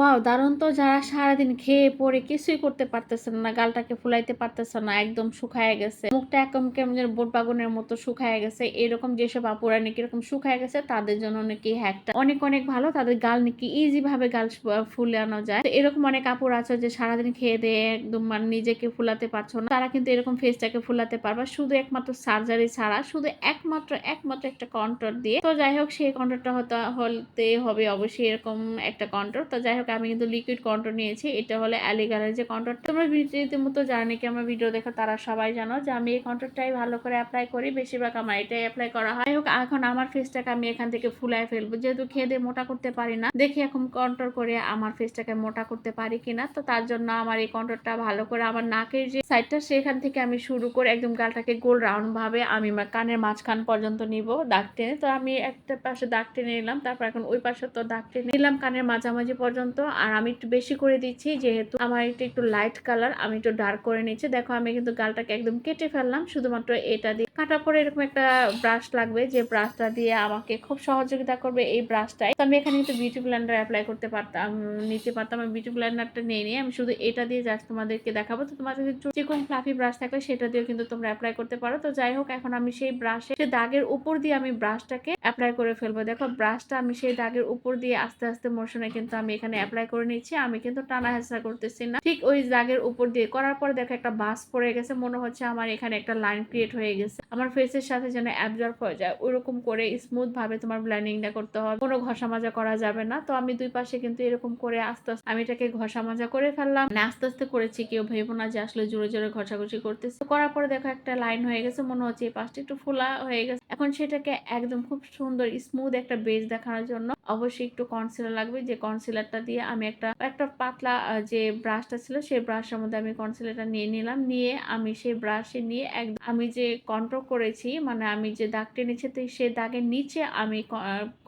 Wow, দারুণ তো। যারা সারাদিন খেয়ে পরে কিছুই করতে পারতেছেন না, গালটাকে ফুলাইতে পারতেছে না, একদম শুকায় গেছে। মুখটা একদম কেমন যেন বোট বাগুনের মতো শুকায় গেছে। এরকম যেসব আপুরা নাকি এরকম শুকায় গেছে, তাদের জন্য নাকি হ্যাকটা অনেক অনেক ভালো। তাদের গাল নাকি ইজি ভাবে গাল ফুলানো যায়। এরকম অনেক কাপড় আছে যে সারাদিন খেয়ে দিয়ে একদম মানে নিজেকে ফুলাতে পারছ না। তারা কিন্তু এরকম ফেসটাকে ফুলাতে পারবা। শুধু একমাত্র সার্জারি ছাড়া, শুধু একমাত্র একমাত্র একটা কন্ট্রোল দিয়ে। তো যাই হোক, সেই কন্ট্রোলটা হতে হতে হবে অবশ্যই এরকম একটা কন্ট্রোল তো যাই হোক আমি কিন্তু লিকুইড কন্ট্রোল নিয়েছি। এটা হলো অ্যালিগারের যে কন্ট্রোল তোমরা রীতিমতো যারা নাকি আমার ভিডিও দেখো তারা সবাই জানো যে আমি এই কন্ট্রোলটাই ভালো করে অ্যাপ্লাই করি, বেশিরভাগ আমার এটাই অ্যাপ্লাই করা হয়। হোক, এখন আমার ফেসটাকে আমি এখান থেকে ফুলায় ফেলব। যেহেতু খেয়ে মোটা করতে পারি না, দেখি এখন কন্ট্রোল করে আমার ফেসটাকে মোটা করতে পারি কিনা। তো তার জন্য আমার এই কন্ট্রোলটা ভালো করে আমার নাকের যে সাইডটা সেখান থেকে আমি শুরু করে একদম গালটাকে গোল রাউন্ড ভাবে আমি আমার কানের মাঝখান পর্যন্ত নিব দাগ টেনে। তো আমি একটা পাশে দাগ টেনে নিলাম, তারপর এখন ওই পাশে তো দাগ টেনে নিলাম কানের মাঝামাঝি পর্যন্ত। আর আমি একটু বেশি করে দিচ্ছি, যেহেতু আমার এটা একটু লাইট কালার আমি একটু ডার্ক করে নিচ্ছি। দেখো আমি কিন্তু গালটাকে একদম কেটে ফেললাম, শুধুমাত্র এটা দিয়ে কাটার পরে এরকম একটা ব্রাশ লাগবে, যে ব্রাশটা দিয়ে আমাকে খুব সহযোগিতা করবে এই ব্রাশটাই তো আমি এখানে কিন্তু বিউটি ব্লেন্ডার অ্যাপ্লাই করতে পারতাম, নিতে পারতাম। আমি বিউটি ব্লেন্ডারটা নিয়ে নিয়ে আমি শুধু এটা দিয়ে জাস্ট তোমাদেরকে দেখাবো। তো তোমাদের যদি চিকন ফ্লাফি ব্রাশ থাকলে সেটা দিয়েও কিন্তু তোমরা অ্যাপ্লাই করতে পারো। তো যাই হোক, এখন আমি সেই ব্রাশে সে দাগের উপর দিয়ে আমি ব্রাশটাকে অ্যাপ্লাই করে ফেলব। দেখো ব্রাশটা আমি সেই দাগের উপর দিয়ে আস্তে আস্তে মোশনে কিন্তু আমি এখানে অ্যাপ্লাই করে নিচ্ছি। আমি কিন্তু টানা হেঁচড়া করতেছি না। ঠিক ওই দাগের উপর দিয়ে করার পরে দেখো একটা বাস পড়ে গেছে। মনে হচ্ছে আমার এখানে একটা লাইন ক্রিয়েট হয়ে গেছে। আমার ফেসের সাথে যেন অ্যাবজর্ব হয়ে যায় ওইরকম করে স্মুথ ভাবে তোমার ব্ল্যান্ডিংটা করতে হবে। কোনো ঘষা মাজা করা যাবে না। তো আমি দুই পাশে কিন্তু এরকম করে আস্তে আস্তে, আমি এটাকে ঘষা মাজা করে ফেললাম। মানে আস্তে আস্তে করেছি, কেউ ভেবো না যে আসলে জোরে জোরে ঘষাঘষি করতেছে। করার পরে দেখো একটা লাইন হয়ে গেছে, মনে হচ্ছে এই পাশটা একটু ফোলা হয়ে গেছে। এখন সেটাকে একদম খুব সুন্দর স্মুথ একটা বেজ দেখানোর জন্য অবশ্যই একটু কনসিলার লাগবে। যে কনসিলারটা দিয়ে আমি একটা একটা পাতলা যে ব্রাশটা ছিল, সেই ব্রাশের মধ্যে আমি কনসিলারটা নিয়ে নিলাম। নিয়ে আমি সেই ব্রাশে নিয়ে একদম আমি যে কন্ট্রোল করেছি মানে আমি যে দাগ টেনেছি তো সেই দাগের নিচে আমি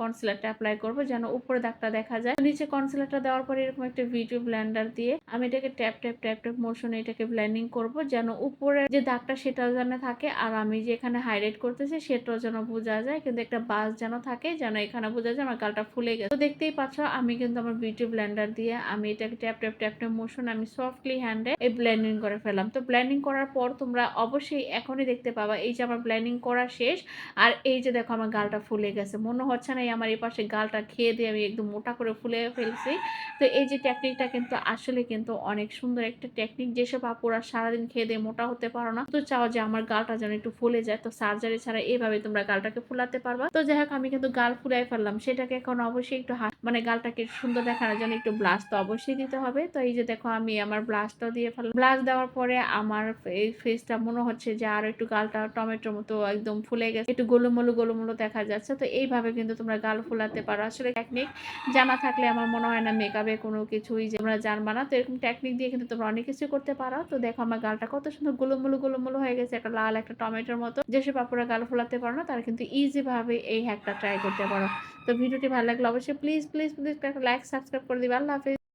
কনসিলারটা অ্যাপ্লাই করব, যেন উপরে দাগটা দেখা যায়। নিচে কনসিলারটা দেওয়ার পরে এরকম একটা ভিডিও ব্লেন্ডার দিয়ে আমি এটাকে ট্যাপ ট্যাপ ট্যাপ ট্যাপ মোশনে এটাকে ব্লেন্ডিং করব, যেন উপরে যে দাগটা সেটাও যেন থাকে, আর আমি যে এখানে হাইলাইট করতেছি, সেটাও যেন বোঝা যায়। কিন্তু একটা বাস যেন থাকে, যেন এখানে বোঝা যায়, আমার গালটা ফুলে গেছে। তো দেখতেই পাচ্ছ, আমি কিন্তু আমার বিউটি ব্লেন্ডার দিয়ে আমি এটাকে tap tap tap tap motion আমি সফটলি হ্যান্ডে এই ব্লেন্ডিং করে ফেলাম তো ব্লেন্ডিং করার পর তোমরা অবশ্যই এখনই দেখতে পাবা, এই যে আমার ব্লেন্ডিং করা শেষ, আর এই যে দেখো আমার গালটা ফুলে গেছে। মনে হচ্ছে না এই আমার এই পাশে গালটা খেয়ে দিয়ে আমি একদম মোটা করে ফুলে ফেলছি। তো এই যে টেকনিকটা কিন্তু আসলে কিন্তু অনেক সুন্দর একটা টেকনিক যেসব আপুরা সারাদিন খেয়ে দিয়ে মোটা হতে পারো না, তো চাও যে আমার গালটা যেন একটু ফুলে যায়। তো সার্জারি ছাড়া এইভাবে তোমরা গালটাকে ফুলাতে পারবা। তো যাই হোক, আমি কিন্তু গাল ফুলাই ফেললাম। সেটাকে এখন অবশ্যই একটু মানে গালটাকে সুন্দর দেখানোর জন্য একটু ব্লাশ তো অবশ্যই দিতে হবে। তো এই যে দেখো আমি আমার ব্লাশটাও দিয়ে ফেললাম। ব্লাশ দেওয়ার পরে আমার এই ফেসটা মনে হচ্ছে যে আরও একটু গালটা টমেটোর মতো একদম ফুলে গেছে। একটু গোলুমলু গোলুমলু দেখা যাচ্ছে। তো এইভাবে কিন্তু তোমরা গাল ফুলাতে পারো। আসলে টেকনিক জানা থাকলে আমার মনে হয় না মেকআপে কোনো কিছুই যে তোমরা জানবা না। তো এরকম টেকনিক দিয়ে কিন্তু তোমরা অনেক কিছু করতে পারো। তো দেখো আমার গালটা কত সুন্দর গোলুমলু গোলুমলু হয়ে গেছে। একটা লাল একটা টমেটোর মতো। যেসব আপুরা গাল ফুলাতে পারো না, তারা কিন্তু ইজিভাবে এই হ্যাকটা ট্রাই করতে পারো। তো ভিডিওটি ভালো লাগলে অবশ্যই প্লিজ প্লিজ প্লিজ একটা লাইক সাবস্ক্রাইব করে দিবে আল্লাহ হাফিজ